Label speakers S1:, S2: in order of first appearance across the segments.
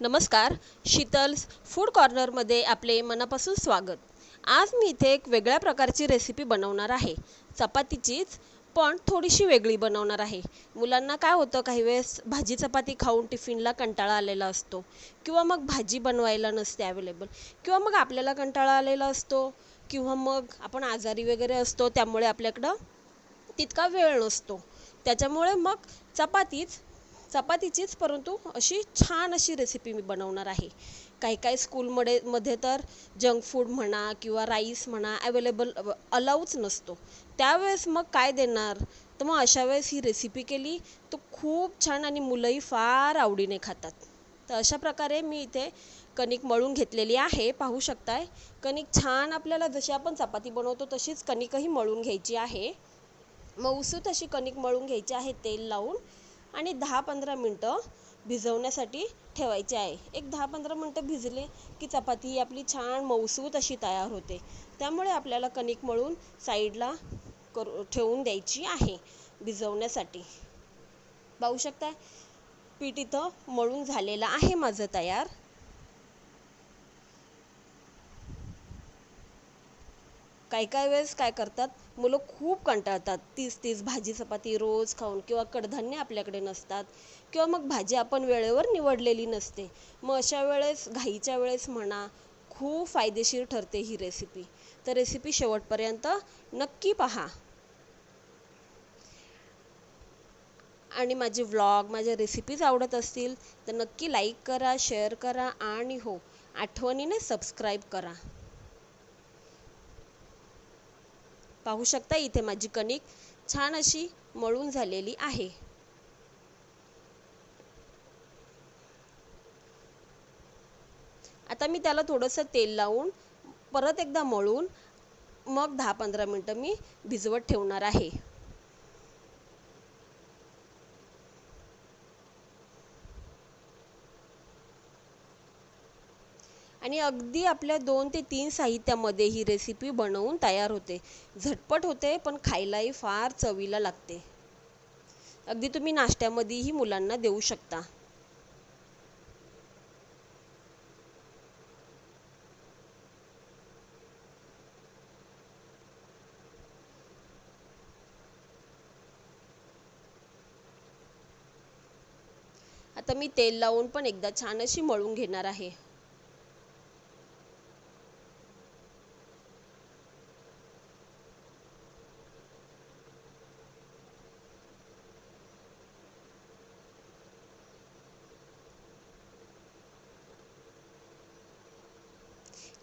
S1: नमस्कार. शीतल्स फूड कॉर्नरमध्ये आपले मनापासून स्वागत. आज मी इथे एक वेगळ्या प्रकारची रेसिपी बनवणार आहे. चपातीचीच पण थोडीशी वेगळी बनवणार आहे. मुलांना काय होतं काही वेळेस भाजी चपाती खाऊन टिफिनला कंटाळा आलेला असतो किंवा मग भाजी बनवायला नसते अवेलेबल किंवा मग आपल्याला कंटाळा आलेला असतो किंवा मग आपण आजारी वगैरे असतो त्यामुळे आपल्याकडं तितका वेळ नसतो. त्याच्यामुळे मग चपातीच चपातीचीच परंतु अशी छान अशी रेसिपी मी बनवणार आहे. काही काही स्कूलमध्ये मध्ये तर जंक फूड म्हणा किंवा राईस म्हणा अवेलेबल अलाऊच नसतो. त्यावेळेस मग काय देणार? तर मग अशा वेळेस ही रेसिपी केली तर खूप छान आणि मुलंही फार आवडीने खातात. तर अशा प्रकारे मी इथे कणिक मळून घेतलेली आहे पाहू शकताय. कणिक छान आपल्याला जशी आपण चपाती बनवतो तशीच कणिकही मळून घ्यायची आहे. मऊसूत अशी कणिक मळून घ्यायची आहे तेल लावून. आणि दहा पंधरा मिनटं भिजवण्यासाठी ठेवायचे आहे. एक दहा पंधरा मिनटं भिजले की चपाती ही आपली छान मऊसूत अशी तयार होते. त्यामुळे आपल्याला कणिक मळून साईडला करू ठेवून द्यायची आहे भिजवण्यासाठी. पाहू शकताय पीठ इथं मळून झालेलं आहे माझं तयार. काही काही वेळेस काय करतात? मुलं खूप कंटाळतात. तीच तीच भाजी चपाती रोज खाऊन किंवा कडधान्य आपल्याकडे नसतात किंवा मग भाजी आपण वेळेवर निवडलेली नसते. मग अशा वेळेस घाईच्या वेळेस म्हणा खूप फायदेशीर ठरते ही रेसिपी तर रेसिपी शेवटपर्यंत नक्की पहा. आणि माझे व्लॉग माझ्या रेसिपीज आवडत असतील तर नक्की लाईक करा शेअर करा आणि हो आठवणीने सबस्क्राईब करा. पाहू शकता इथे माझी कणिक छान अशी मळून झालेली आहे. आता मी त्याला थोडंसं तेल लावून परत एकदा मळून मग दहा पंधरा मिनटं मी भिजवत ठेवणार आहे. आणि अगदी आपल्या दोन ते तीन साहित्यामध्ये ही रेसिपी बनवून तयार होते. झटपट होते पण खायलाही फार चवीला लागते. अगदी तुम्ही नाश्त्यामध्येही मुलांना देऊ शकता. आता मी तेल लावून पण एकदा छान अशी मळून घेणार आहे.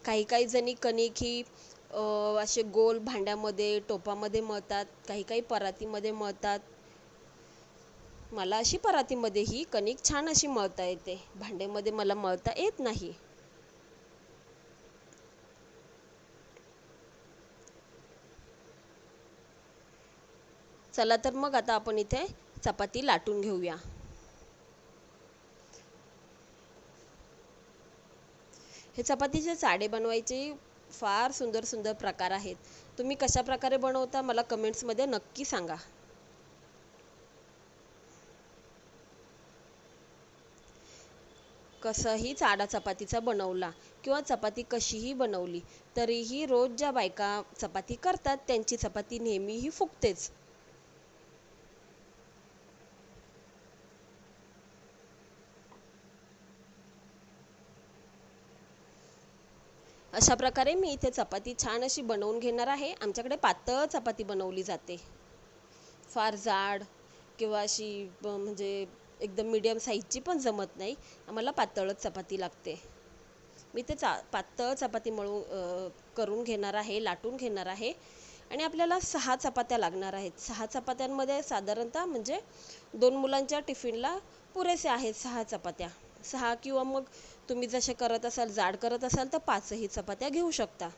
S1: काही काही जणी कणिक ही असे गोल भांड्यामध्ये टोपामध्ये मळतात काही काही परातीमध्ये मळतात. मला अशी परातीमध्ये ही कणिक छान अशी मळता येते. भांड्यामध्ये मला मळता येत नाही. चला तर मग आता आपण इथे चपाती लाटून घेऊया. हे चपातीचे साडे बनवायचे फार सुंदर सुंदर प्रकार आहेत. तुम्ही कशा प्रकारे बनवता मला कमेंट्समध्ये नक्की सांगा. कसंही चाडा चपातीचा बनवला किंवा चपाती कशीही बनवली तरीही रोज ज्या बायका चपाती करतात त्यांची चपाती नेहमीही फुगतेच. अशा प्रकारे मी इथे चपाती छान अशी बनवून घेणार आहे. आमच्याकडे पातळ चपाती बनवली जाते. फार जाड किंवा अशी म्हणजे एकदम मीडियम साईजची पण जमत नाही. आम्हाला पातळच चपाती लागते. मी ते चा पातळ चपाती मळून करून घेणार आहे लाटून घेणार आहे. आणि आपल्याला सहा चपात्या लागणार आहेत. सहा चपात्यांमध्ये साधारणतः म्हणजे दोन मुलांच्या टिफिनला पुरेसे आहेत सहा चपात्या. सहा किंवा मग तुम्ही जसे करत असाल जाड करत असाल तर पाचही चपात्या घेऊ शकता.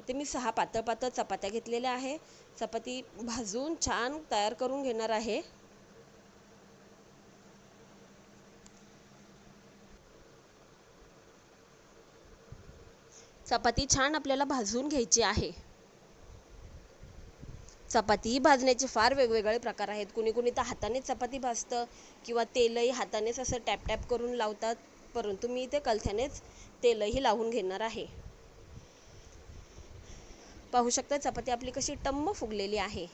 S1: इथे मी सहा पातळ पातळ चपात्या घेतलेल्या आहे. चपाती भाजून छान तयार करून घेणार आहे. चपाती छान आपल्याला भाजून घ्यायची आहे. चपाती भाजण्याचे फार वेगवेगळे प्रकार आहेत. कुणी कुणी तर हाताने चपाती भाजतं किंवा तेलही हातानेच असं टॅप टॅप करून लावतात. परंतु मी इथे कलथ्यानेच तेलही लावून घेणार आहे. पाहू शकता चपाती आपली कशी टम्म फुगलेली आहे.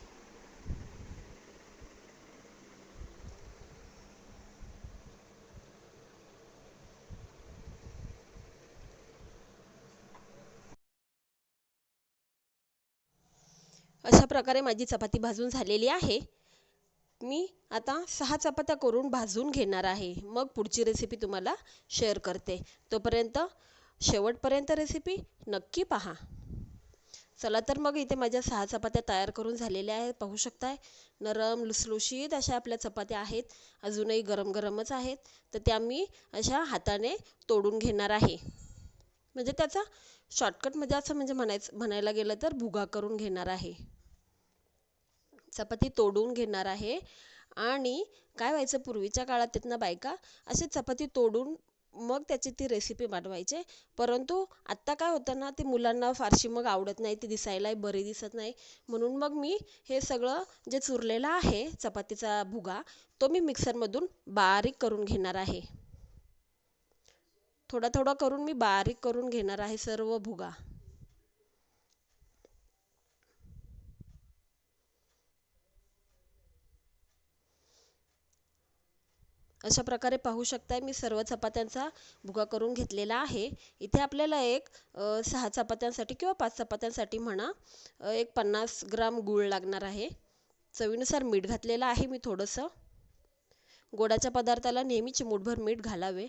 S1: अशा प्रकारे माझी चपाती भाजून झालेली आहे. मी आता सहा चपात्या करून भाजून घेणार आहे. मग पुढची रेसिपी तुम्हाला शेअर करते. तोपर्यंत शेवटपर्यंत रेसिपी नक्की पहा. चला तर मग इथे माझ्या सहा चपात्या तयार करून झालेल्या आहेत. पाहू शकताय नरम लुसलुशीत अशा आपल्या चपात्या आहेत. अजूनही गरम गरमच आहेत. तर त्या मी अशा हाताने तोडून घेणार आहे. म्हणजे त्याचा शॉर्टकटमध्ये असं म्हणजे म्हणायचं म्हणायला गेलं तर भुगा करून घेणार आहे. चपाती तोडून घेणार आहे. आणि काय व्हायचं पूर्वीच्या काळात तिथनं बायका अशी चपाती तोडून मग त्याची ती रेसिपी बनवायचे. परंतु आत्ता काय होतं ना ते मुलांना फारशी मग आवडत नाही ती दिसायलाही बरी दिसत नाही. म्हणून मग मी हे सगळं जे चुरलेलं आहे चपातीचा भुगा तो मी मिक्सरमधून बारीक करून घेणार आहे. थोडा थोडा करून मी बारीक करून घेणार आहे सर्व भुगा. अशा प्रकारे पाहू शकताय मी सर्व चपात्यांचा भुगा करून घेतलेला आहे. इथे आपल्याला एक सहा चपात्यांसाठी किंवा पाच चपात्यांसाठी म्हणा एक पन्नास ग्राम गूळ लागणार आहे. चवीनुसार मीठ घातलेलं आहे मी थोडंसं. गोडाच्या पदार्थाला नेहमीच मूठभर मीठ घालावे.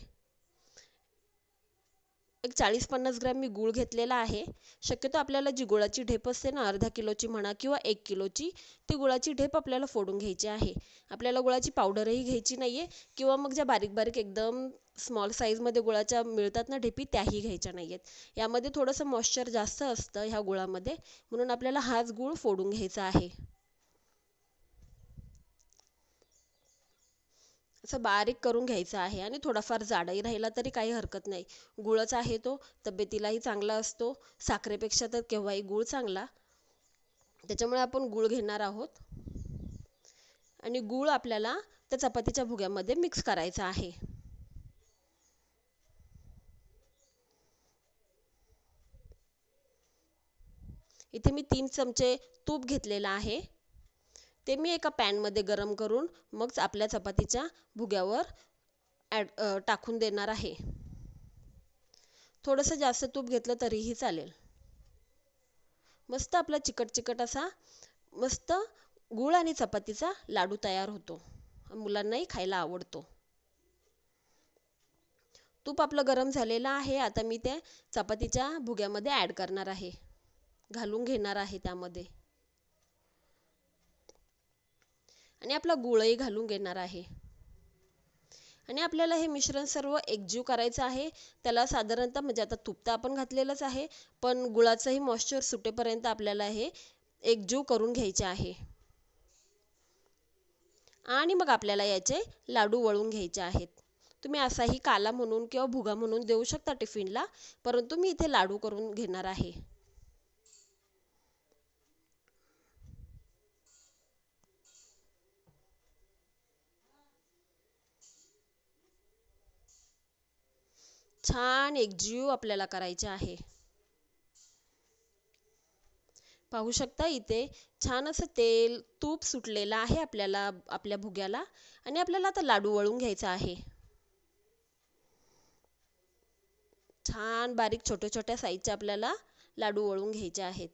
S1: एक चाळीस पन्नास ग्रॅम मी गूळ घेतलेला आहे. शक्यतो आपल्याला जी गुळाची ढेप असते ना अर्धा किलोची म्हणा किंवा एक किलोची ती गुळाची ढेप आपल्याला फोडून घ्यायची आहे. आपल्याला गुळाची पावडरही घ्यायची नाही आहे किंवा मग ज्या बारीक बारीक एकदम स्मॉल साईजमध्ये गुळाच्या मिळतात ना ढेपी त्याही घ्यायच्या नाही आहेत यामध्ये थोडंसं मॉइश्चर जास्त असतं ह्या गुळामध्ये म्हणून आपल्याला हाच गूळ फोडून घ्यायचा आहे. असं बारीक करून घ्यायचं आहे आणि थोडाफार जाडही राहिला तरी काही हरकत नाही. गुळच आहे तो तब्येतीलाही चांगला असतो. साखरेपेक्षा तर केव्हाही गूळ चांगला. त्याच्यामुळे आपण गूळ घेणार आहोत. आणि गूळ आपल्याला त्या चपातीच्या भुग्यामध्ये मिक्स करायचा आहे. इथे मी तीन चमचे तूप घेतलेलं आहे. ते मी एका पॅनमध्ये गरम करून मग आपल्या चपातीच्या भुग्यावर ॲड टाकून देणार आहे. थोडंसं जास्त तूप घेतलं तरीही चालेल. मस्त आपला चिकट चिकट असा मस्त गूळ आणि चपातीचा लाडू तयार होतो. मुलांनाही खायला आवडतो. तूप आपलं गरम झालेलं आहे. आता मी त्या चपातीच्या भुग्यामध्ये ॲड करणार आहे. घालून घेणार आहे त्यामध्ये. आणि आपला गुळही घालून घेणार आहे. आणि आपल्याला हे मिश्रण सर्व एकजीव करायचं आहे. त्याला साधारणतः म्हणजे आता तूप तर आपण घातलेलंच आहे पण गुळाचंही मॉइश्चर सुटेपर्यंत आपल्याला हे एकजीव करून घ्यायचे आहे. आणि मग आपल्याला याचे लाडू वळून घ्यायचे आहेत. तुम्ही असाही काला म्हणून किंवा भुगा म्हणून देऊ शकता टिफिनला परंतु मी इथे लाडू करून घेणार आहे. छान एकजीव आपल्याला करायचे आहे. पाहू शकता इथे छान असं तेल तूप सुटलेलं आहे आपल्याला आपल्या भुग्याला. आणि आपल्याला आता लाडू वळून घ्यायचा आहे. छान बारीक छोट्या छोट्या साईजचे आपल्याला लाडू वळून घ्यायचे आहेत.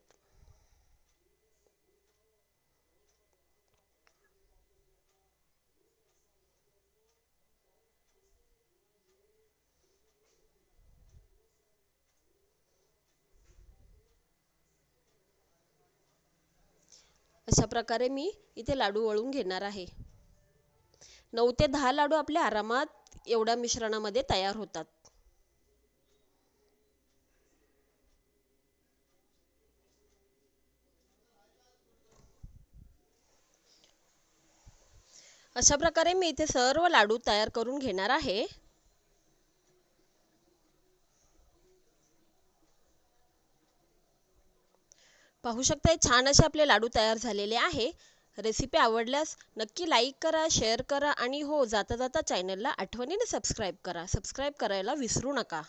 S1: अशा प्रकारे मी इथे लाडू वळून घेणार आहे. नऊ ते दहा लाडू आपल्या आरामात एवढ्या मिश्रणामध्ये तयार होतात. अशा प्रकारे मी इथे सर्व लाडू तयार करून घेणार आहे. पाहू शकताय छान असे आपले लाडू तयार झालेले आहे. रेसिपी आवडल्यास नक्की लाईक करा शेअर करा आणि हो जाता जाता चॅनलला आठवणीने सबस्क्राईब करा. सबस्क्राईब करायला विसरू नका.